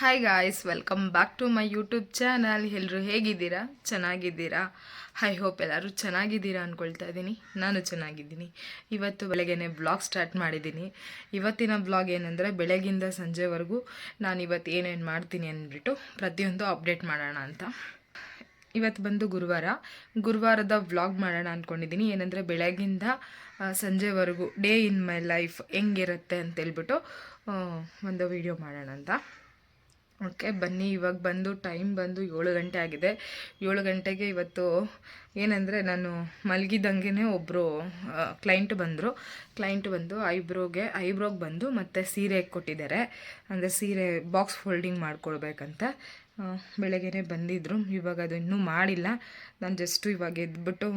Hi guys welcome back to my YouTube channel ಎಲ್ಲರೂ ಹೇಗಿದ್ದೀರಾ? ಚೆನ್ನಾಗಿದ್ದೀರಾ? ಐ ಹೋಪ್ ಎಲ್ಲರೂ ಚೆನ್ನಾಗಿದ್ದೀರಾ ಅಂದ್ಕೊಳ್ತಾ ಇದ್ದೀನಿ. ನಾನು ಚೆನ್ನಾಗಿದ್ದೀನಿ. ಇವತ್ತು ಬೆಳಗ್ಗೆನೆ ಬ್ಲಾಗ್ ಸ್ಟಾರ್ಟ್ ಮಾಡಿದ್ದೀನಿ. ಇವತ್ತಿನ ಬ್ಲಾಗ್ ಏನಂದರೆ ಬೆಳಗಿಂದ ಸಂಜೆವರೆಗೂ ನಾನು ಇವತ್ತು ಏನೇನು ಮಾಡ್ತೀನಿ ಅಂದ್ಬಿಟ್ಟು ಪ್ರತಿಯೊಂದು ಅಪ್ಡೇಟ್ ಮಾಡೋಣ ಅಂತ. ಇವತ್ತು ಬಂದು ಗುರುವಾರ. ಗುರುವಾರದ ವ್ಲಾಗ್ ಮಾಡೋಣ ಅಂದ್ಕೊಂಡಿದ್ದೀನಿ ಏನಂದರೆ ಬೆಳಗಿಂದ ಸಂಜೆವರೆಗೂ ಡೇ ಇನ್ ಮೈ ಲೈಫ್ ಹೆಂಗಿರುತ್ತೆ ಅಂತೇಳ್ಬಿಟ್ಟು ಒಂದು ವಿಡಿಯೋ ಮಾಡೋಣ ಅಂತ. ಓಕೆ, ಬನ್ನಿ, ಇವಾಗ ಬಂದು ಟೈಮ್ ಬಂದು ಏಳು ಗಂಟೆ ಆಗಿದೆ. ಏಳು ಗಂಟೆಗೆ ಇವತ್ತು ಏನಂದರೆ ನಾನು ಮಲಗಿದಂಗೆ ಒಬ್ಬರು ಕ್ಲೈಂಟ್ ಬಂದರು. ಕ್ಲೈಂಟ್ ಬಂದು ಐಬ್ರೋಗೆ ಐಬ್ರೋಗೆ ಬಂದು ಮತ್ತು ಸೀರೆ ಕೊಟ್ಟಿದ್ದಾರೆ. ಅಂದರೆ ಸೀರೆ ಬಾಕ್ಸ್ ಫೋಲ್ಡಿಂಗ್ ಮಾಡ್ಕೊಳ್ಬೇಕಂತ ಬೆಳಗ್ಗೆ ಬೆಳಗ್ಗೆನೆ ಬಂದಿದ್ದರು ಇವಾಗ ಅದು ಇನ್ನೂ ಮಾಡಿಲ್ಲ. ನಾನು ಜಸ್ಟು ಇವಾಗ ಎದ್ಬಿಟ್ಟು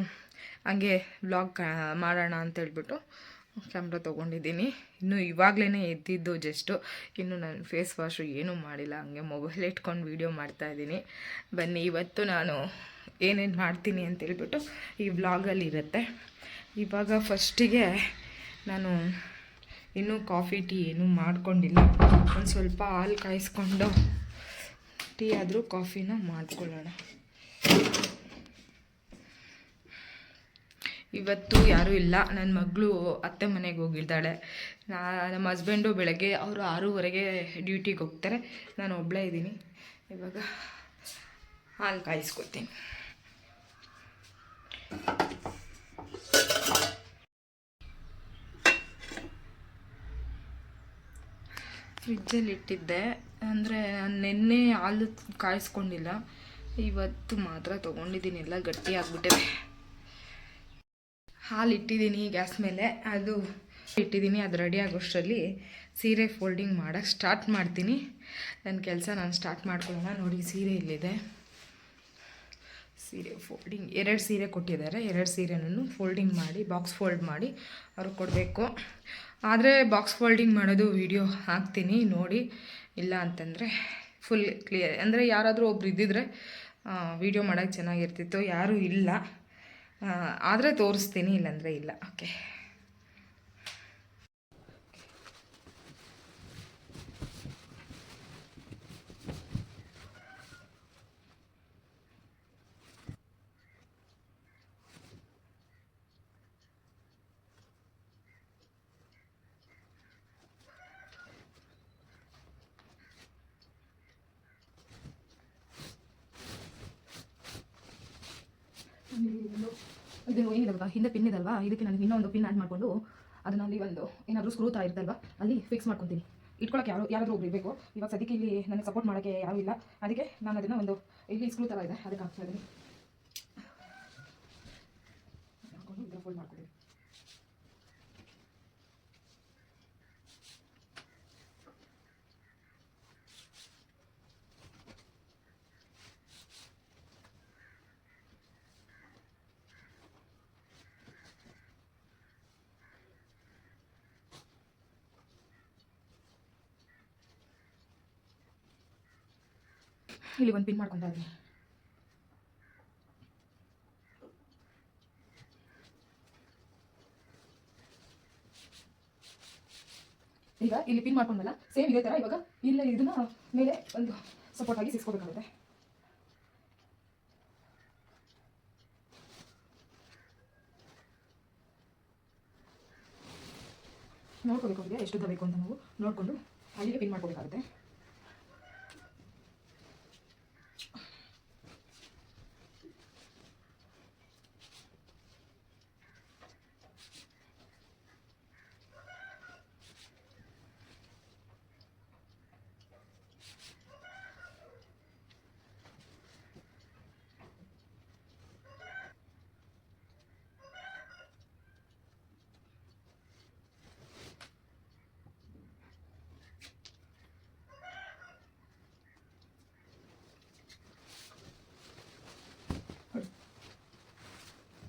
ಹಂಗೆ ಬ್ಲಾಗ್ ಮಾಡೋಣ ಅಂತ ಹೇಳ್ಬಿಟ್ಟು ಕ್ಯಾಮ್ರಾ ತೊಗೊಂಡಿದ್ದೀನಿ. ಇನ್ನು ಇವಾಗಲೇ ಎದ್ದಿದ್ದು ಜಸ್ಟು ಇನ್ನು ನಾನು ಫೇಸ್ ವಾಶು ಏನೂ ಮಾಡಿಲ್ಲ, ಹಂಗೆ ಮೊಬೈಲ್ ಇಟ್ಕೊಂಡು ವೀಡಿಯೋ ಮಾಡ್ತಾಯಿದ್ದೀನಿ ಬನ್ನಿ, ಇವತ್ತು ನಾನು ಏನೇನು ಮಾಡ್ತೀನಿ ಅಂತೇಳ್ಬಿಟ್ಟು ಈ ವ್ಲಾಗಲ್ಲಿ ಇರುತ್ತೆ. ಇವಾಗ ಫಸ್ಟಿಗೆ ನಾನು ಇನ್ನೂ ಕಾಫಿ ಟೀ ಏನೂ ಮಾಡ್ಕೊಂಡಿಲ್ಲ. ಒಂದು ಸ್ವಲ್ಪ ಹಾಲು ಕಾಯಿಸ್ಕೊಂಡು ಟೀ ಆದರೂ ಕಾಫಿನ ಮಾಡ್ಕೊಳ್ಳೋಣ. ಇವತ್ತು ಯಾರೂ ಇಲ್ಲ. ನನ್ನ ಮಗಳು ಅತ್ತೆ ಮನೆಗೆ ಹೋಗಿದ್ದಾಳೆ. ನಾ, ನಮ್ಮ ಹಸ್ಬೆಂಡು ಬೆಳಗ್ಗೆ ಅವರು ಆರೂವರೆಗೆ ಡ್ಯೂಟಿಗೆ ಹೋಗ್ತಾರೆ. ನಾನು ಒಬ್ಬಳೇ ಇದ್ದೀನಿ. ಇವಾಗ ಹಾಲು ಕಾಯಿಸ್ಕೊತೀನಿ ಫ್ರಿಜ್ಜಲ್ಲಿ ಇಟ್ಟಿದ್ದೆ. ಅಂದರೆ ನಾನು ನಿನ್ನೆ ಹಾಲು ಕಾಯಿಸ್ಕೊಂಡಿಲ್ಲ. ಇವತ್ತು ಮಾತ್ರ ತೊಗೊಂಡಿದ್ದೀನಿ. ಎಲ್ಲ ಗಟ್ಟಿ ಆಗಿಬಿಟ್ಟಿದೆ. ಹಾಲು ಇಟ್ಟಿದ್ದೀನಿ ಗ್ಯಾಸ್ ಮೇಲೆ. ಅದು ಇಟ್ಟಿದ್ದೀನಿ, ಅದು ರೆಡಿ ಆಗೋಷ್ಟರಲ್ಲಿ ಸೀರೆ ಫೋಲ್ಡಿಂಗ್ ಮಾಡೋಕ್ಕೆ ಸ್ಟಾರ್ಟ್ ಮಾಡ್ತೀನಿ. ನನ್ನ ಕೆಲಸ ನಾನು ಸ್ಟಾರ್ಟ್ ಮಾಡ್ಕೊಳ್ಳೋಣ. ನೋಡಿ, ಸೀರೆ ಇಲ್ಲಿದೆ ಸೀರೆ ಫೋಲ್ಡಿಂಗ್. ಎರಡು ಸೀರೆ ಕೊಟ್ಟಿದ್ದಾರೆ. ಎರಡು ಸೀರೆನೂ ಫೋಲ್ಡಿಂಗ್ ಮಾಡಿ, ಬಾಕ್ಸ್ ಫೋಲ್ಡ್ ಮಾಡಿ ಅವ್ರಿಗೆ ಕೊಡಬೇಕು. ಆದರೆ ಬಾಕ್ಸ್ ಫೋಲ್ಡಿಂಗ್ ಮಾಡೋದು ವಿಡಿಯೋ ಹಾಕ್ತೀನಿ. ನೋಡಿ, ಇಲ್ಲ ಅಂತಂದರೆ ಫುಲ್ ಕ್ಲಿಯರ್. ಅಂದರೆ ಯಾರಾದರೂ ಒಬ್ರು ಇದ್ದಿದ್ರೆ ವಿಡಿಯೋ ಮಾಡೋಕ್ಕೆ ಚೆನ್ನಾಗಿರ್ತಿತ್ತು. ಯಾರೂ ಇಲ್ಲ. ಆದರೆ ತೋರಿಸ್ತೀನಿ ಇಲ್ಲಾಂದರೆ ಇಲ್ಲ. ಓಕೆ ಇದು ಏನಿದಲ್ವಾ ಹಿಂದೆ ಪಿನ್ ಇದಲ್ವಾ? ಇದಕ್ಕೆ ನಾನು ಇನ್ನೊಂದು ಪಿನ್ ಆ್ಯಡ್ ಮಾಡಿಕೊಂಡು ಅದನ್ನು ಅಲ್ಲಿ ಒಂದು ಏನಾದರೂ ಸ್ಕ್ರೂ ಥರ ಇರ್ತಲ್ವಾ ಅಲ್ಲಿ ಫಿಕ್ಸ್ ಮಾಡ್ಕೊತೀನಿ. ಇಟ್ಕೊಳಕ್ಕೆ ಯಾರು ಯಾರಾದರೂ ಒಬ್ರು ಇರಬೇಕು. ಇವಾಗ ಸದ್ಯಕ್ಕೆ ಇಲ್ಲಿ ನನಗೆ ಸಪೋರ್ಟ್ ಮಾಡೋಕ್ಕೆ ಯಾರೂ ಇಲ್ಲ. ಅದಕ್ಕೆ ನಾನು ಅದನ್ನು ಒಂದು ಇಲ್ಲಿ ಸ್ಕ್ರೂ ತರ ಇದೆ. ಅದಕ್ಕೆ ಹಾಕ್ತಾ ಇದ್ದೀನಿ ಫೋಲ್ಡ್ ಮಾಡ್ಕೊತೀನಿ ಇಲ್ಲಿ ಒಂದು ಪಿನ್ ಮಾಡ್ಕೊತಾ ಇದ್ದೀನಿ ಈಗ ಇಲ್ಲಿ ಪಿನ್ ಮಾಡ್ಕೊಂಡಲ್ಲ ಸೇಮ್ ಇದೇ ಥರ ಇವಾಗ ಇಲ್ಲೇ ಇದನ್ನ ಮೇಲೆ ಒಂದು ಸಪೋರ್ಟ್ ಆಗಿ ಸಿಸ್ಕೋಬೇಕಾಗುತ್ತೆ ನೋಡ್ಕೋಬೇಕು ಎಷ್ಟು ಬೇಕು ಅಂತ ನಾವು ನೋಡಿಕೊಂಡು ಅಲ್ಲಿಗೆ ಪಿನ್ ಮಾಡ್ಕೋಬೇಕಾಗುತ್ತೆ.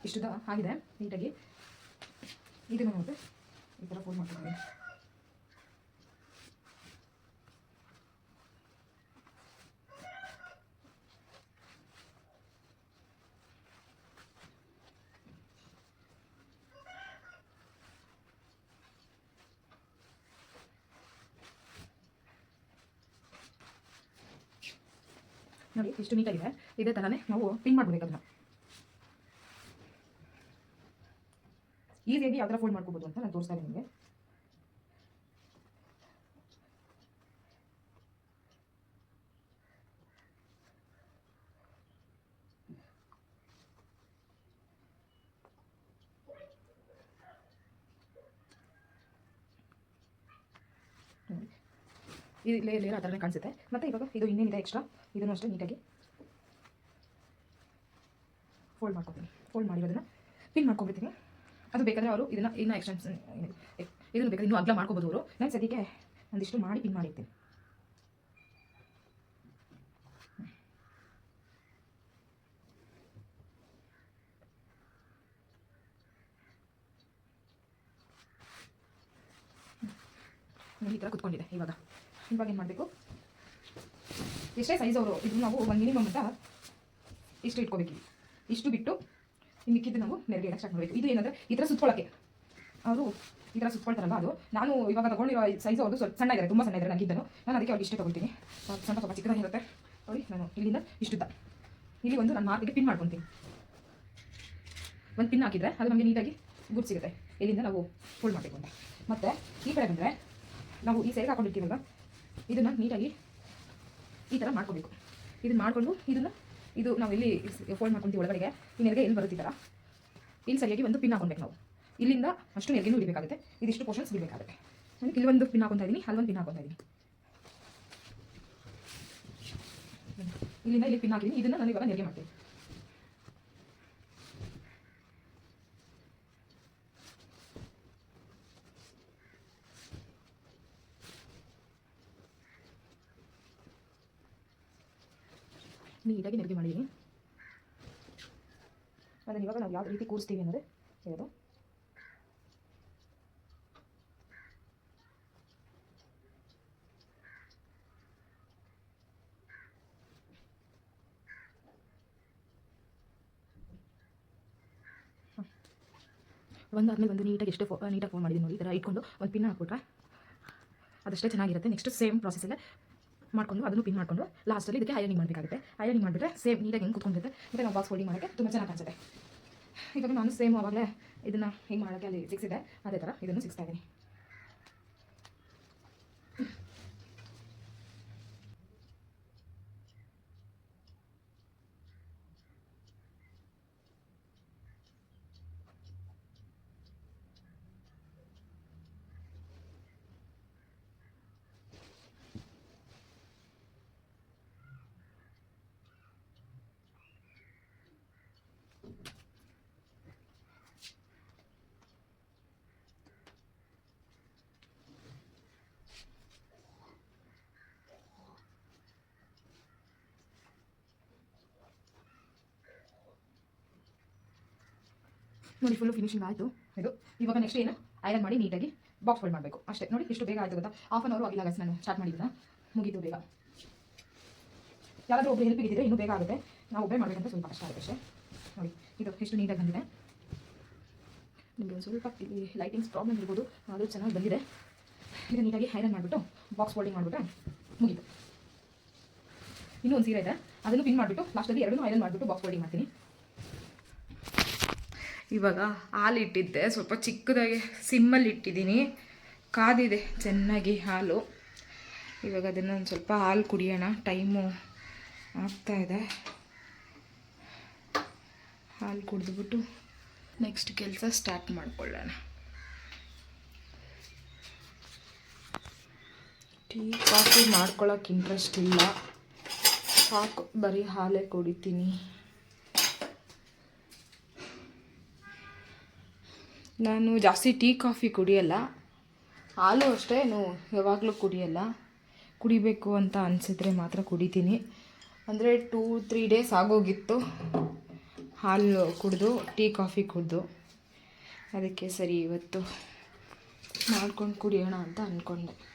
ಇಷ್ಟುದ ಆಗಿದೆ ನೀಟಾಗಿ ಇದನ್ನು ನೋಡಿದ್ರೆ ಈ ಥರ ಫೋಲ್ಡ್ ಮಾಡ್ಕೊತೀನಿ. ನೋಡಿ ಇಷ್ಟು ನೀಟಾಗಿದೆ ಇದೇ ಥರನೇ ನಾವು ಪಿನ್ ಮಾಡ್ಬೇಕು ಅದನ್ನ. ಈಸಿಯಾಗಿ ಯಾವ ಥರ ಫೋಲ್ಡ್ ಮಾಡ್ಕೋಬೋದು ಅಂತ ನಾನು ತೋರಿಸ್ತಾ ನಿಮಗೆ. ಇದು ಲೇಯರ್ ಲೇಯರ್ ಆ ಥರನೇ ಕಾಣಿಸುತ್ತೆ. ಮತ್ತು ಇವಾಗ ಇದು ಇನ್ನೇನಿದೆ ಎಕ್ಸ್ಟ್ರಾ ಇದನ್ನು ಅಷ್ಟೇ ನೀಟಾಗಿ ಫೋಲ್ಡ್ ಮಾಡ್ಕೊತೀನಿ. ಫೋಲ್ಡ್ ಮಾಡಿರೋದನ್ನು ಪಿನ್ ಮಾಡ್ಕೊಂಡ್ಬಿಡ್ತೀನಿ ಅದು ಬೇಕಾದರೆ ಅವರು ಇದನ್ನು ಇನ್ನೂ ಎಕ್ಸ್ಟೆನ್ಷನ್ ಇದನ್ನು ಬೇಕಾದ್ರೆ ಇನ್ನೂ ಅಗ್ಲ ಮಾಡ್ಕೋಬೋದು ಅವರು. ನಾನು ಸದ್ಯಕ್ಕೆ ಒಂದಿಷ್ಟು ಮಾಡಿ ಪಿನ್ ಮಾಡಿರ್ತೀನಿ. ಈ ಥರ ಕುತ್ಕೊಂಡಿದೆ ಇವಾಗ. ಇವಾಗ ಏನು ಮಾಡಬೇಕು? ಎಷ್ಟೇ ಸೈಜ್ ಅವರು ಇದು ನಾವು ಒಂದು ಮಿನಿಮಮ್ ಅಂತ ಇಷ್ಟು ಇಟ್ಕೋಬೇಕು ಇಷ್ಟು ಬಿಟ್ಟು ಇನ್ನು ಮಿಕ್ಕಿದ್ದು ನಾವು ನೆರಿಗೆ ಸ್ಟಾರ್ಟ್ ಮಾಡಬೇಕು. ಇದು ಏನಂದರೆ ಈ ಥರ ಸುತ್ಕೊಳ್ಳೋಕ್ಕೆ ಅವರು ಈ ಥರ ಸುತ್ಕೊಳ್ತಾರಲ್ಲ ಅದು? ನಾನು ಇವಾಗ ತೊಗೊಂಡಿರೋ ಸೈಜ್ ಅವರು ಸ್ವಲ್ಪ ಸಣ್ಣ ಇದ್ದಾರೆ ತುಂಬ ಸಣ್ಣ ಇದ್ದಾರೆ ನನಗಿದ್ದನು ನಾನು ಅದಕ್ಕೆ ಅವ್ರಿಗೆ ಇಷ್ಟೇ ತೊಗೊಳ್ತೀನಿ. ಸಣ್ಣ ಸ್ವಲ್ಪ ಚಿಕ್ಕದಾಗಿರುತ್ತೆ ನೋಡಿ, ನಾನು ಇಲ್ಲಿಂದ ಇಷ್ಟುದ್ದ. ಇಲ್ಲಿ ಒಂದು ನಾನು ಮಾರ್ಕಿಗೆ ಪಿನ್ ಮಾಡ್ಕೊತೀನಿ. ಒಂದು ಪಿನ್ ಹಾಕಿದರೆ ಅದು ನಮಗೆ ನೀಟಾಗಿ ಗುಡ್ ಸಿಗುತ್ತೆ. ಇಲ್ಲಿಂದ ನಾವು ಫೋಲ್ಡ್ ಮಾಡಬೇಕು ಅಂತ. ಮತ್ತು ಈ ಕಡೆ ಬಂದರೆ ನಾವು ಈ ಸೈಡ್ ಹಾಕೊಂಡಿರ್ತೀವಲ್ಲ ಇದನ್ನು ನೀಟಾಗಿ ಈ ಥರ ಮಾಡ್ಕೋಬೇಕು. ಇದನ್ನ ಮಾಡಿಕೊಂಡು ಇದನ್ನು ಇದು ನಾವು ಇಲ್ಲಿ ಫೋಲ್ಡ್ ಮಾಡ್ಕೊಂತೀವಿ ಒಳಗಡೆಗೆ. ಈ ನೆರಿಗೆ ಎಲ್ಲಿ ಬರುತ್ತೆ ಈ ಇಲ್ಲಿ ಸರಿಯಾಗಿ ಒಂದು ಪಿನ್ ಹಾಕೊಬೇಕು ನಾವು. ಇಲ್ಲಿಂದ ಅಷ್ಟು ನೆರಿಗೆನೂ ಹಿಡಿಬೇಕಾಗುತ್ತೆ. ಇದಿಷ್ಟು ಪೋರ್ಷನ್ಸ್ ಬಿಡಬೇಕಾಗುತ್ತೆ ನಾನು ಇಲ್ಲಿ ಒಂದು ಪಿನ್ ಹಾಕೊತಾ ಇದ್ದೀನಿ ಅಲ್ಲೊಂದು ಪಿನ್ ಹಾಕೊತಾ ಇದ್ದೀನಿ ಇಲ್ಲಿಂದ ಇಲ್ಲಿ ಪಿನ್ ಹಾಕಿದ್ದೀನಿ ಇದನ್ನು ನಾನು ಇವಾಗ ನೆರಿಗೆ ಮಾಡ್ತೀನಿ. ನೀಟಾಗಿ ನೆರಿಗೆ ಮಾಡಿದ್ದೀನಿ ಅದನ್ನು ಇವಾಗ ನಾವು ಯಾವ ರೀತಿ ಕೂರಿಸ್ತೀವಿ ಅನ್ನೋದು ಹೇಳೋದು. ಒಂದಾದ್ಮೇಲೆ ಒಂದು ನೀಟಾಗಿ ಎಷ್ಟು ನೀಟಾಗಿ ಫೋನ್ ಮಾಡಿದ್ದೀನಿ ನೋಡಿ, ಈ ಥರ ಇಟ್ಕೊಂಡು ಒಂದು ಪಿನ್ ಹಾಕ್ಬಿಟ್ರೆ? ಅದಷ್ಟೇ ಚೆನ್ನಾಗಿರುತ್ತೆ ನೆಕ್ಸ್ಟ್ ಸೇಮ್ ಪ್ರಾಸೆಸಲ್ಲೇ ಮಾಡ್ಕೊಂಡು ಅದನ್ನು ಪಿನ್ ಮಾಡಿಕೊಂಡು ಲಾಸ್ಟಲ್ಲಿ ಇದಕ್ಕೆ ಐರನಿಂಗ್ ಮಾಡಬೇಕಾಗುತ್ತೆ. ಐರನಿಂಗ್ ಮಾಡಿಬಿಟ್ರೆ ಸೇಮ್ ನೀಟಾಗಿ ಹೆಂಗೆ ಕುತ್ಕೊಂಡಿರುತ್ತೆ. ಮತ್ತೆ ನಾವು ಬಾಕ್ಸ್ ಫೋಲ್ಡಿಂಗ್ ಮಾಡೋಕ್ಕೆ ತುಂಬ ಚೆನ್ನಾಗಿ ಕಾಣಿಸುತ್ತೆ. ಇವಾಗ ನಾನು ಸೇಮ್ ಆವಾಗಲೇ ಇದನ್ನು ಹೆಂಗೆ ಮಾಡೋಕ್ಕೆ ಅಲ್ಲಿ ಸಿಕ್ಸಿದೆ ಅದೇ ಥರ ಇದನ್ನು ಸಿಗ್ತಾ ಇದ್ದೀನಿ. ನೋಡಿ ಫುಲ್ಲು ಫಿನಿಶಿಂಗ್ ಆಯಿತು. ಇದು ಇವಾಗ ನೆಕ್ಸ್ಟ್ ಏನು? ಐರನ್ ಮಾಡಿ ನೀಟಾಗಿ ಬಾಕ್ಸ್ ಫೋಲ್ಡ್ ಮಾಡಬೇಕು. ಅಷ್ಟೇ. ನೋಡಿ, ಎಷ್ಟು ಬೇಗ ಆಯಿತು ಗೊತ್ತಾ? ಹಾಫ್ ಅನ್ ಅವರು ಆಗಿಲ್ಲ ಗೈಸ್ ನಾನು ಸ್ಟಾರ್ಟ್ ಮಾಡಿದ್ದ ಮುಗೀತು ಬೇಗ. ಯಾರಾದರೂ ಒಬ್ಬರು ಹೆಲ್ಪ್ ಇದ್ದಿದ್ರೆ ಇನ್ನೂ ಬೇಗ ಆಗುತ್ತೆ. ನಾವು ಒಬ್ಬರೇ ಮಾಡಬೇಕಂತ ಸ್ವಲ್ಪ ಕಷ್ಟ ಆಗುತ್ತೆ ಅಷ್ಟೇ. ನೋಡಿ, ಇದು ಎಷ್ಟು ನೀಟಾಗಿ ಬಂದಿದೆ. ನಿಮಗೆ ಒಂದು ಸ್ವಲ್ಪ ಇಲ್ಲಿ ಲೈಟಿಂಗ್ಸ್ ಪ್ರಾಬ್ಲಮ್ ಇರ್ಬೋದು. ಆದರೂ ಚೆನ್ನಾಗಿ ಬಂದಿದೆ. ಇದು ನೀಟಾಗಿ ಐರನ್ ಮಾಡಿಬಿಟ್ಟು ಬಾಕ್ಸ್ ಫೋಲ್ಡಿಂಗ್ ಮಾಡಿಬಿಟ್ರೆ ಮುಗೀತು. ಇನ್ನೂ ಒಂದು ಸೀರೆ ಇದೆ. ಅದನ್ನು ಪಿನ್ ಮಾಡಿಬಿಟ್ಟು ಲಾಸ್ಟಲ್ಲಿ ಎರಡೂ ಐರನ್ ಮಾಡಿಬಿಟ್ಟು ಬಾಕ್ಸ್ ಫೋಲ್ಡಿಂಗ್ ಮಾಡ್ತೀನಿ. ಇವಾಗ ಹಾಲು ಇಟ್ಟಿದ್ದೆ. ಸ್ವಲ್ಪ ಚಿಕ್ಕದಾಗಿ ಸಿಮ್ಮಲ್ಲಿ ಇಟ್ಟಿದ್ದೀನಿ. ಕಾದಿದೆ ಚೆನ್ನಾಗಿ ಹಾಲು. ಇವಾಗ ಅದನ್ನು ಒಂದು ಸ್ವಲ್ಪ ಹಾಲು ಕುಡಿಯೋಣ. ಟೈಮು ಇದೆ. ಹಾಲು ಕುಡಿದ್ಬಿಟ್ಟು ನೆಕ್ಸ್ಟ್ ಕೆಲಸ ಸ್ಟಾರ್ಟ್ ಮಾಡ್ಕೊಳ್ಳೋಣ. ಟೀ, ಕಾಫಿ ಮಾಡ್ಕೊಳ್ಳೋಕೆ ಇಂಟ್ರೆಸ್ಟ್ ಇಲ್ಲ. ಸಾಕು, ಬರೀ ಹಾಲೇ ಕುಡಿತೀನಿ. ನಾನು ಜಾಸ್ತಿ ಟೀ, ಕಾಫಿ ಕುಡಿಯಲ್ಲ. ಹಾಲು ಅಷ್ಟೇ ಯಾವಾಗಲೂ ಕುಡಿಯಲ್ಲ. ಕುಡಿಬೇಕು ಅಂತ ಅನಿಸಿದ್ರೆ ಮಾತ್ರ ಕುಡಿತೀನಿ. ಅಂದರೆ ಟೂ ತ್ರೀ ಡೇಸ್ ಆಗೋಗಿತ್ತು. ಹಾಲು ಕುಡಿದು, ಟೀ, ಕಾಫಿ ಕುಡಿದು. ಅದಕ್ಕೆ ಸರಿ ಇವತ್ತು ಮಾಡ್ಕೊಂಡು ಕುಡಿಯೋಣ ಅಂತ ಅಂದ್ಕೊಂಡೆ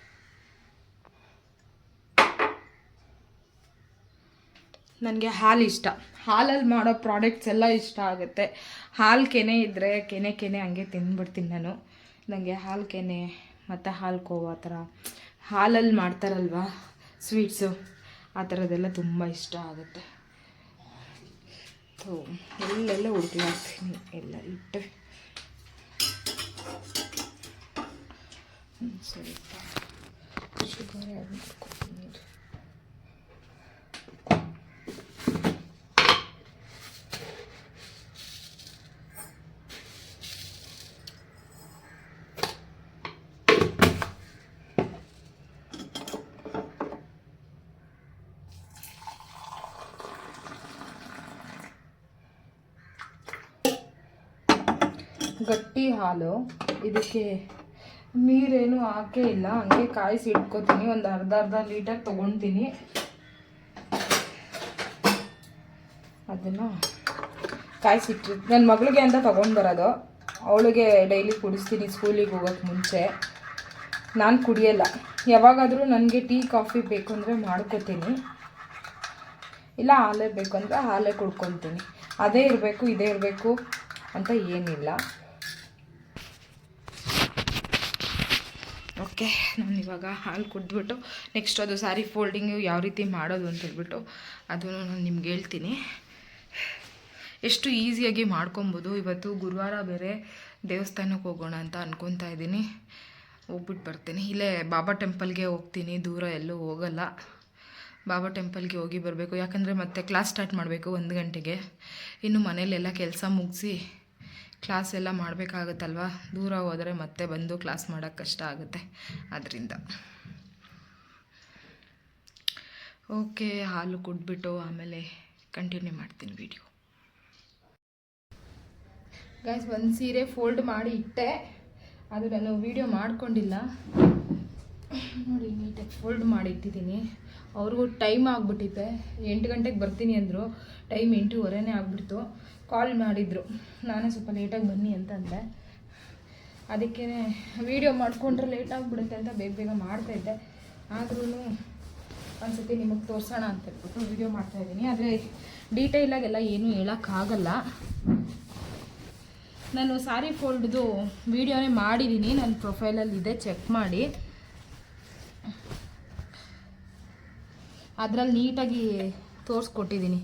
ನನಗೆ ಹಾಲು ಇಷ್ಟ. ಹಾಲಲ್ಲಿ ಮಾಡೋ ಪ್ರಾಡಕ್ಟ್ಸ್ ಎಲ್ಲ ಇಷ್ಟ ಆಗುತ್ತೆ. ಹಾಲು ಕೆನೆ ಇದ್ದರೆ ಕೆನೆ ಕೆನೆ ಹಂಗೆ ತಿಂದ್ಬಿಡ್ತೀನಿ ನಾನು. ನನಗೆ ಹಾಲು ಕೆನೆ ಮತ್ತು ಹಾಲು ಕೋವ ಆ ಥರ. ಹಾಲಲ್ಲಿ ಮಾಡ್ತಾರಲ್ವ ಸ್ವೀಟ್ಸು? ಆ ಥರದ್ದೆಲ್ಲ ತುಂಬ ಇಷ್ಟ ಆಗುತ್ತೆ. ಸೊ ಎಲ್ಲೆಲ್ಲ ಹುಡುಕ್ಲಾಡ್ತೀನಿ ಎಲ್ಲ ಇಟ್ಟು. ಸರಿ ಶುಗರ್ ಗಟ್ಟಿ ಹಾಲು. ಇದಕ್ಕೆ ನೀರೇನು ಹಾಕೇ ಇಲ್ಲ. ಹಂಗೆ ಕಾಯಿಸಿ ಇಟ್ಕೋತೀನಿ. ಒಂದು ಅರ್ಧ ಅರ್ಧ ಲೀಟರ್ ತೊಗೊಳ್ತೀನಿ ಅದನ್ನು ಕಾಯಿಸಿಟ್ಟು ನನ್ನ ಮಗಳಿಗೆ ಅಂತ ತೊಗೊಂಡು ಬರೋದು. ಅವಳಿಗೆ ಡೈಲಿ ಕುಡಿಸ್ತೀನಿ. ಸ್ಕೂಲಿಗೆ ಹೋಗೋಕ್ಕೆ ಮುಂಚೆ. ನಾನು ಕುಡಿಯಲ್ಲ. ಯಾವಾಗಾದರೂ ನನಗೆ ಟೀ, ಕಾಫಿ ಬೇಕು ಅಂದರೆ ಮಾಡ್ಕೋತೀನಿ. ಇಲ್ಲ, ಹಾಲೇ ಬೇಕು ಅಂದರೆ ಹಾಲೇ ಕುಡ್ಕೊತೀನಿ. ಅದೇ ಇರಬೇಕು, ಇದೇ ಇರಬೇಕು ಅಂತ ಏನಿಲ್ಲ. ಓಕೆ, ನಾನು ಇವಾಗ ಹಾಲು ಕುಡಿದ್ಬಿಟ್ಟು ನೆಕ್ಸ್ಟ್ ಅದು ಸ್ಯಾರಿ ಫೋಲ್ಡಿಂಗು ಯಾವ ರೀತಿ ಮಾಡೋದು ಅಂತ ಹೇಳ್ಬಿಟ್ಟು ಅದನ್ನು ನಾನು ನಿಮ್ಗೆ ಹೇಳ್ತೀನಿ. ಎಷ್ಟು ಈಸಿಯಾಗಿ ಮಾಡ್ಕೊಬೋದು. ಇವತ್ತು ಗುರುವಾರ ಬೇರೆ ದೇವಸ್ಥಾನಕ್ಕೆ ಹೋಗೋಣ ಅಂತ ಅಂದ್ಕೊತಾ ಇದ್ದೀನಿ. ಹೋಗ್ಬಿಟ್ಟು ಬರ್ತೀನಿ. ಇಲ್ಲೇ ಬಾಬಾ ಟೆಂಪಲ್ಗೆ ಹೋಗ್ತೀನಿ. ದೂರ ಎಲ್ಲೂ ಹೋಗಲ್ಲ. ಬಾಬಾ ಟೆಂಪಲ್ಗೆ ಹೋಗಿ ಬರಬೇಕು. ಯಾಕಂದರೆ ಮತ್ತೆ ಕ್ಲಾಸ್ ಸ್ಟಾರ್ಟ್ ಮಾಡಬೇಕು ಒಂದು ಗಂಟೆಗೆ. ಇನ್ನು ಮನೇಲೆಲ್ಲ ಕೆಲಸ ಮುಗಿಸಿ ಕ್ಲಾಸ್ ಎಲ್ಲ ಮಾಡಬೇಕಾಗುತ್ತಲ್ವ? ದೂರ ಹೋದರೆ ಮತ್ತೆ ಬಂದು ಕ್ಲಾಸ್ ಮಾಡೋಕ್ಕೆ ಕಷ್ಟ ಆಗುತ್ತೆ ಅದರಿಂದ ಓಕೆ ಹಾಲು ಕುಡ್ಬಿಟ್ಟು ಆಮೇಲೆ ಕಂಟಿನ್ಯೂ ಮಾಡ್ತೀನಿ ವಿಡಿಯೋ ಗೈಸ್ ಒಂದು ಸೀರೆ ಫೋಲ್ಡ್ ಮಾಡಿ ಇಟ್ಟೆ. ಅದು ನಾನು ವೀಡಿಯೋ ಮಾಡ್ಕೊಂಡಿಲ್ಲ. ನೋಡಿ ನೀಟಾಗಿ ಫೋಲ್ಡ್ ಮಾಡಿ ಇಟ್ಟಿದ್ದೀನಿ. ಅವ್ರಿಗೂ ಟೈಮ್ ಆಗಿಬಿಟ್ಟಿದೆ. ಎಂಟು ಗಂಟೆಗೆ ಬರ್ತೀನಿ ಅಂದರು. ಟೈಮ್ ಎಂಟೂವರೆನೇ ಆಗಿಬಿಡ್ತು. ಕಾಲ್ ಮಾಡಿದರು. ನಾನೇ ಸ್ವಲ್ಪ ಲೇಟಾಗಿ ಬನ್ನಿ ಅಂತ ಅಂದೆ ಅದಕ್ಕೇ ವೀಡಿಯೋ ಮಾಡಿಕೊಂಡ್ರೆ ಲೇಟ್ ಆಗಿಬಿಡುತ್ತೆ ಅಂತ ಬೇಗ ಬೇಗ ಮಾಡ್ತಾ ಇದ್ದೆ. ಆದ್ರೂ ಒಂದ್ಸತಿ ನಿಮಗೆ ತೋರಿಸೋಣ ಅಂತ ಹೇಳ್ಬಿಟ್ಟು ವೀಡಿಯೋ ಮಾಡ್ತಾಯಿದ್ದೀನಿ ಆದರೆ ಡೀಟೇಲಾಗೆಲ್ಲ ಏನೂ ಹೇಳೋಕ್ಕಾಗಲ್ಲ. ನಾನು ಸಾರಿ ಫೋಲ್ಡ್ದು ವೀಡಿಯೋನೇ ಮಾಡಿದ್ದೀನಿ ನನ್ನ ಪ್ರೊಫೈಲಲ್ಲಿ ಇದೆ ಚೆಕ್ ಮಾಡಿ. ಅದರಲ್ಲಿ ನೀಟಾಗಿ ತೋರಿಸ್ಕೊಟ್ಟಿದ್ದೀನಿ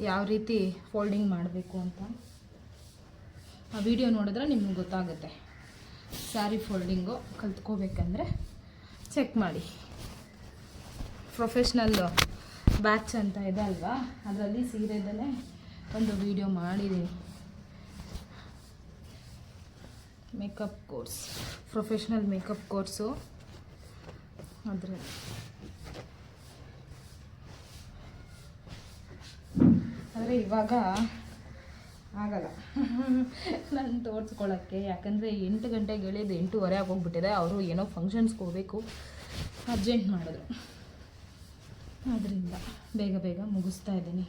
ಯಾವ ರೀತಿ ಫೋಲ್ಡಿಂಗ್ ಮಾಡಬೇಕು ಅಂತ. ಆ ವಿಡಿಯೋ ನೋಡಿದ್ರೆ ನಿಮ್ಗೆ ಗೊತ್ತಾಗುತ್ತೆ. ಸ್ಯಾರಿ ಫೋಲ್ಡಿಂಗು ಕಲ್ತ್ಕೋಬೇಕಂದ್ರೆ ಚೆಕ್ ಮಾಡಿ. ಪ್ರೊಫೆಷ್ನಲ್ ಬ್ಯಾಚ್ ಅಂತ ಇದೆ ಅಲ್ವಾ? ಅದರಲ್ಲಿ ಸೀರೆದಲ್ಲೇ ಒಂದು ವಿಡಿಯೋ ಮಾಡಿದ್ದೀನಿ makeup course professional makeup course ಅದ್ರ ಆದರೆ ಇವಾಗ ಆಗಲ್ಲ. ನಾನು ತೋರಿಸ್ಕೊಳ್ಳೋಕ್ಕೆ ಯಾಕಂದರೆ ಎಂಟು ಗಂಟೆಗೆ ಹೇಳಿದ್ದು ಎಂಟೂವರೆ ಆಗೋಗ್ಬಿಟ್ಟಿದೆ. ಅವರು ಏನೋ ಫಂಕ್ಷನ್ಸ್ಗೆ ಹೋಗಬೇಕು. ಅರ್ಜೆಂಟ್ ಮಾಡಿದ್ರು. ಅದರಿಂದ ಬೇಗ ಬೇಗ ಮುಗಿಸ್ತಾ ಇದ್ದೀನಿ.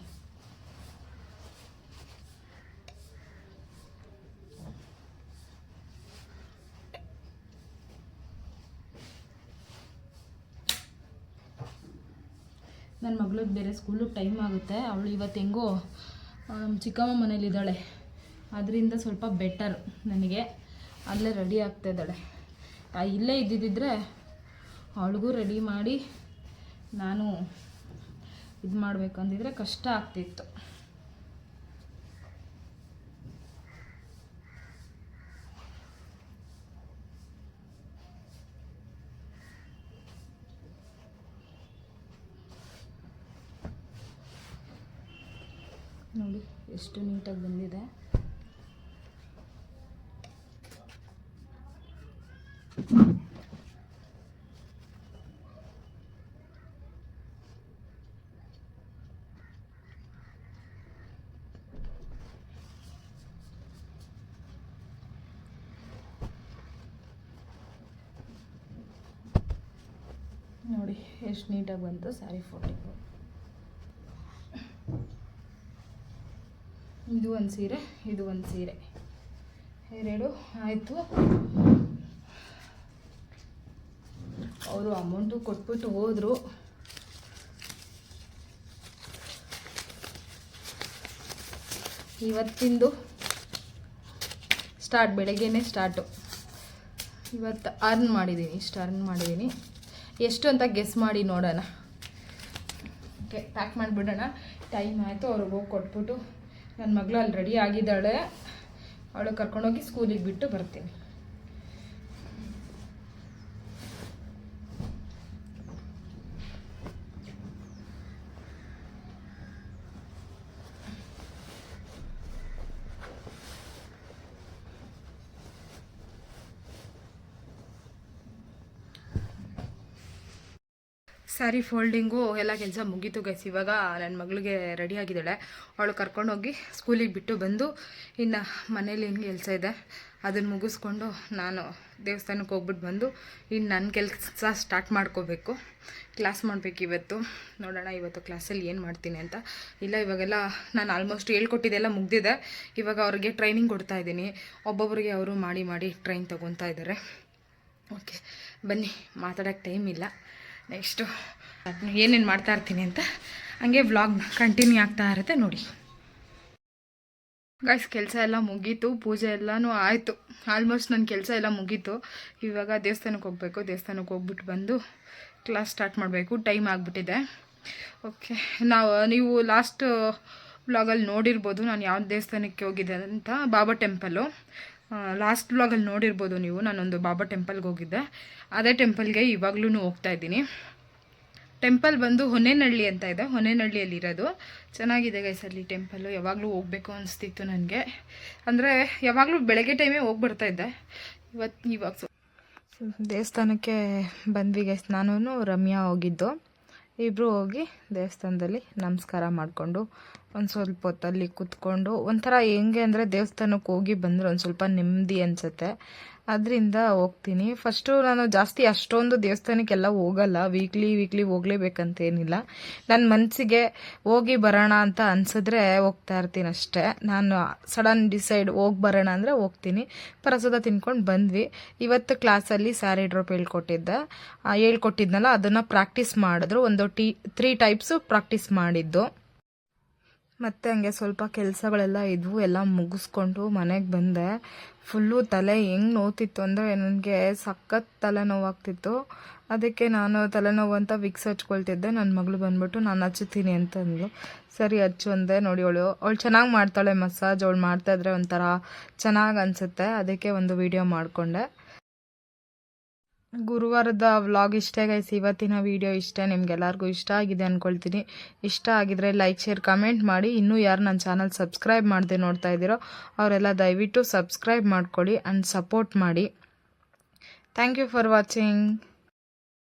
ನನ್ನ ಮಗಳಿಗೆ ಬೇರೆ ಸ್ಕೂಲಿಗೆ ಟೈಮ್ ಆಗುತ್ತೆ. ಅವಳು ಇವತ್ತು ಹೆಂಗೋ ನಮ್ಮ ಚಿಕ್ಕಮ್ಮ ಮನೇಲಿದ್ದಾಳೆ. ಅದರಿಂದ ಸ್ವಲ್ಪ ಬೆಟರ್ ನನಗೆ. ಅಲ್ಲೇ ರೆಡಿ ಆಗ್ತಾ ಇದ್ದಾಳೆ. ಇಲ್ಲೇ ಇದ್ದಿದ್ದಿದ್ರೆ ಅವಳಿಗೂ ರೆಡಿ ಮಾಡಿ ನಾನು ಇದು ಮಾಡಬೇಕಂದಿದ್ರೆ ಕಷ್ಟ ಆಗ್ತಿತ್ತು. ನೋಡಿ ಎಷ್ಟು ನೀಟಾಗಿ ಬಂದಿದೆ. ನೋಡಿ ಎಷ್ಟು ನೀಟಾಗಿ ಬಂತು ಸ್ಯಾರಿ ಫೋಟೋ. ಇದು ಒಂದು ಸೀರೆ, ಇದು ಒಂದು ಸೀರೆ. ಎರಡು ಆಯಿತು. ಅವರು ಅಮೌಂಟು ಕೊಟ್ಬಿಟ್ಟು ಹೋದರು. ಇವತ್ತಿಂದು ಸ್ಟಾರ್ಟ್, ಬೆಳಗ್ಗೆನೇ ಸ್ಟಾರ್ಟು. ಇವತ್ತು ಅರ್ನ್ ಮಾಡಿದ್ದೀನಿ ಇಷ್ಟು ಅರ್ನ್ ಮಾಡಿದ್ದೀನಿ ಎಷ್ಟು ಅಂತ ಗೆಸ್ ಮಾಡಿ ನೋಡೋಣ. ಓಕೆ, ಪ್ಯಾಕ್ ಮಾಡಿಬಿಡೋಣ. ಟೈಮ್ ಆಯಿತು, ಅವ್ರಿಗೆ ಹೋಗಿ ಕೊಟ್ಬಿಟ್ಟು ನನ್ನ ಮಗಳು ಅಲ್ಲಿ ರೆಡಿ ಆಗಿದ್ದಾಳೆ. ಅವಳು ಕರ್ಕೊಂಡೋಗಿ ಸ್ಕೂಲಿಗೆ ಬಿಟ್ಟು ಬರ್ತೀನಿ. ಸ್ಯಾರಿ ಫೋಲ್ಡಿಂಗು ಎಲ್ಲ ಕೆಲಸ ಮುಗೀತು ಗೈಸ್ ಇವಾಗ ನನ್ನ ಮಗಳಿಗೆ ರೆಡಿ ಆಗಿದ್ದಾಳೆ. ಅವಳು ಕರ್ಕೊಂಡೋಗಿ ಸ್ಕೂಲಿಗೆ ಬಿಟ್ಟು ಬಂದು ಇನ್ನು ಮನೇಲಿ ಏನು ಕೆಲಸ ಇದೆ ಅದನ್ನು ಮುಗಿಸ್ಕೊಂಡು ನಾನು ದೇವಸ್ಥಾನಕ್ಕೆ ಹೋಗ್ಬಿಟ್ಟು ಬಂದು ಇನ್ನು ನನ್ನ ಕೆಲಸ ಸ್ಟಾರ್ಟ್ ಮಾಡ್ಕೋಬೇಕು. ಕ್ಲಾಸ್ ಮಾಡಬೇಕು ಇವತ್ತು. ನೋಡೋಣ ಇವತ್ತು ಕ್ಲಾಸಲ್ಲಿ ಏನು ಮಾಡ್ತೀನಿ ಅಂತ. ಇಲ್ಲ, ಇವಾಗೆಲ್ಲ ನಾನು ಆಲ್ಮೋಸ್ಟ್ ಹೇಳ್ಕೊಟ್ಟಿದ್ದೆಲ್ಲ ಮುಗ್ದಿದೆ. ಇವಾಗ ಅವ್ರಿಗೆ ಟ್ರೈನಿಂಗ್ ಕೊಡ್ತಾ ಇದ್ದೀನಿ. ಒಬ್ಬೊಬ್ಬರಿಗೆ ಅವರು ಮಾಡಿ ಮಾಡಿ ಟ್ರೈನ್ ತೊಗೊತಾ ಇದ್ದಾರೆ. ಓಕೆ ಬನ್ನಿ ಮಾತಾಡೋಕ್ಕೆ ಟೈಮ್ ಇಲ್ಲ. ನೆಕ್ಸ್ಟು ಏನೇನು ಮಾಡ್ತಾ ಇರ್ತೀನಿ ಅಂತ? ಹಂಗೆ ವ್ಲಾಗ್ ಕಂಟಿನ್ಯೂ ಆಗ್ತಾ ಇರುತ್ತೆ ನೋಡಿ. ಗಾಯ್ಸ್ ಕೆಲಸ ಎಲ್ಲ ಮುಗೀತು. ಪೂಜೆ ಎಲ್ಲನೂ ಆಯಿತು. ಆಲ್ಮೋಸ್ಟ್ ನನ್ನ ಕೆಲಸ ಎಲ್ಲ ಮುಗೀತು. ಇವಾಗ ದೇವಸ್ಥಾನಕ್ಕೆ ಹೋಗಬೇಕು. ದೇವಸ್ಥಾನಕ್ಕೆ ಹೋಗ್ಬಿಟ್ಟು ಬಂದು ಕ್ಲಾಸ್ ಸ್ಟಾರ್ಟ್ ಮಾಡಬೇಕು. ಟೈಮ್ ಆಗಿಬಿಟ್ಟಿದೆ. ಓಕೆ ನಾವು, ನೀವು ಲಾಸ್ಟ್ ವ್ಲಾಗಲ್ಲಿ ನೋಡಿರ್ಬೋದು. ನಾನು ಯಾವ ದೇವಸ್ಥಾನಕ್ಕೆ ಹೋಗಿದ್ದೆ ಅಂತ? ಬಾಬಾ ಟೆಂಪಲ್ಲು ಲಾಸ್ಟ್ ವ್ಲಾಗಲ್ಲಿ ನೋಡಿರ್ಬೋದು ನೀವು. ನಾನೊಂದು ಬಾಬಾ ಟೆಂಪಲ್ಗೆ ಹೋಗಿದ್ದೆ. ಅದೇ ಟೆಂಪಲ್ಗೆ ಇವಾಗ್ಲೂ ಹೋಗ್ತಾ ಇದ್ದೀನಿ. ಟೆಂಪಲ್ ಬಂದು ಹೊನ್ನೇನಹಳ್ಳಿ ಅಂತ ಇದೆ. ಹೊನ್ನೇನಹಳ್ಳಿಯಲ್ಲಿ ಇರೋದು. ಚೆನ್ನಾಗಿದೆ ಗೈಸ್ ಅಲ್ಲಿ ಟೆಂಪಲ್ಲು ಯಾವಾಗಲೂ ಹೋಗಬೇಕು ಅನಿಸ್ತಿತ್ತು ನನಗೆ. ಅಂದರೆ ಯಾವಾಗಲೂ ಬೆಳಗ್ಗೆ ಟೈಮೇ ಹೋಗಿ ಬರ್ತಾ ಇದ್ದೆ. ಇವತ್ತು ಇವಾಗ ದೇವಸ್ಥಾನಕ್ಕೆ ಬಂದ್ವಿ ಗೈಸ್ ನಾನು ರಮ್ಯಾ ಹೋಗಿದ್ದು. ಇಬ್ಬರು ಹೋಗಿ ದೇವಸ್ಥಾನದಲ್ಲಿ ನಮಸ್ಕಾರ ಮಾಡಿಕೊಂಡು ಒಂದು ಸ್ವಲ್ಪ ಹೊತ್ತಲ್ಲಿ ಕೂತ್ಕೊಂಡು ಒಂಥರ ಹೆಂಗೆ ಅಂದರೆ ದೇವಸ್ಥಾನಕ್ಕೆ ಹೋಗಿ ಬಂದರೆ ಒಂದು ಸ್ವಲ್ಪ ನೆಮ್ಮದಿ ಅನಿಸುತ್ತೆ. ಅದರಿಂದ ಹೋಗ್ತೀನಿ. ಫಸ್ಟು ನಾನು ಜಾಸ್ತಿ ಅಷ್ಟೊಂದು ದೇವಸ್ಥಾನಕ್ಕೆಲ್ಲ ಹೋಗಲ್ಲ. ವೀಕ್ಲಿ ವೀಕ್ಲಿ ಹೋಗ್ಲೇಬೇಕಂತೇನಿಲ್ಲ. ನನ್ನ ಮನಸ್ಸಿಗೆ ಹೋಗಿ ಬರೋಣ ಅಂತ ಅನ್ಸಿದ್ರೆ ಹೋಗ್ತಾ ಇರ್ತೀನಿ ಅಷ್ಟೇ. ನಾನು ಸಡನ್ ಡಿಸೈಡ್ ಹೋಗಿ ಬರೋಣ ಅಂದರೆ ಹೋಗ್ತೀನಿ. ಪ್ರಸಾದ ತಿನ್ಕೊಂಡು ಬಂದ್ವಿ. ಇವತ್ತು ಕ್ಲಾಸಲ್ಲಿ ಸ್ಯಾರಿ ಡ್ರಾಪ್ ಹೇಳ್ಕೊಟ್ಟಿದ್ದೆ. ಹೇಳ್ಕೊಟ್ಟಿದ್ನಲ್ಲ, ಅದನ್ನು ಪ್ರಾಕ್ಟೀಸ್ ಮಾಡಿದ್ರು. ಒಂದು ಟಿ ತ್ರೀ ಟೈಪ್ಸು ಪ್ರಾಕ್ಟೀಸ್ ಮಾಡಿದ್ದು. ಮತ್ತು ಹಂಗೆ ಸ್ವಲ್ಪ ಕೆಲಸಗಳೆಲ್ಲ ಇದ್ವು, ಎಲ್ಲ ಮುಗಿಸ್ಕೊಂಡು ಮನೆಗೆ ಬಂದೆ. ಫುಲ್ಲು ತಲೆ ಹೆಂಗೆ ನೋತಿತ್ತು ಅಂದರೆ ನನಗೆ ಸಖತ್ ತಲೆನೋವಾಗ್ತಿತ್ತು. ಅದಕ್ಕೆ ನಾನು ತಲೆನೋವು ಅಂತ ವಿಕ್ಸ್ ಹಚ್ಕೊಳ್ತಿದ್ದೆ. ನನ್ನ ಮಗಳು ಬಂದ್ಬಿಟ್ಟು, ನಾನು ಹಚ್ಚುತ್ತೀನಿ ಅಂತಂದ್ಲು. ಸರಿ, ಹಚ್ಚು ಅಂದೆ, ನೋಡಿ ಅವಳು. ಅವಳು ಚೆನ್ನಾಗಿ ಮಾಡ್ತಾಳೆ ಮಸಾಜ್, ಅವಳು ಮಾಡ್ತಾಯಿದ್ರೆ ಒಂಥರ ಚೆನ್ನಾಗಿ ಅನಿಸುತ್ತೆ. ಅದಕ್ಕೆ ಒಂದು ವಿಡಿಯೋ ಮಾಡಿಕೊಂಡೆ. ಗುರುವಾರದ ವ್ಲಾಗ್ ಇಷ್ಟೇ ಗೈಸ್ ಇವತ್ತಿನ ವಿಡಿಯೋ ಇಷ್ಟೇ, ನಿಮ್ಗೆಲ್ಲರಿಗೂ ಇಷ್ಟ ಆಗಿದೆ ಅಂದ್ಕೊಳ್ತೀನಿ ಇಷ್ಟ ಆಗಿದ್ರೆ ಲೈಕ್ ಶೇರ್ ಕಮೆಂಟ್ ಮಾಡಿ. ಇನ್ನೂ ಯಾರು ನನ್ನ ಚಾನಲ್ ಸಬ್ಸ್ಕ್ರೈಬ್ ಮಾಡದೆ ನೋಡ್ತಾ ಇದ್ದೀರೋ, ಅವರೆಲ್ಲ ದಯವಿಟ್ಟು ಸಬ್ಸ್ಕ್ರೈಬ್ ಮಾಡ್ಕೊಳ್ಳಿ ಆ್ಯಂಡ್ ಸಪೋರ್ಟ್ ಮಾಡಿ. Thank you for watching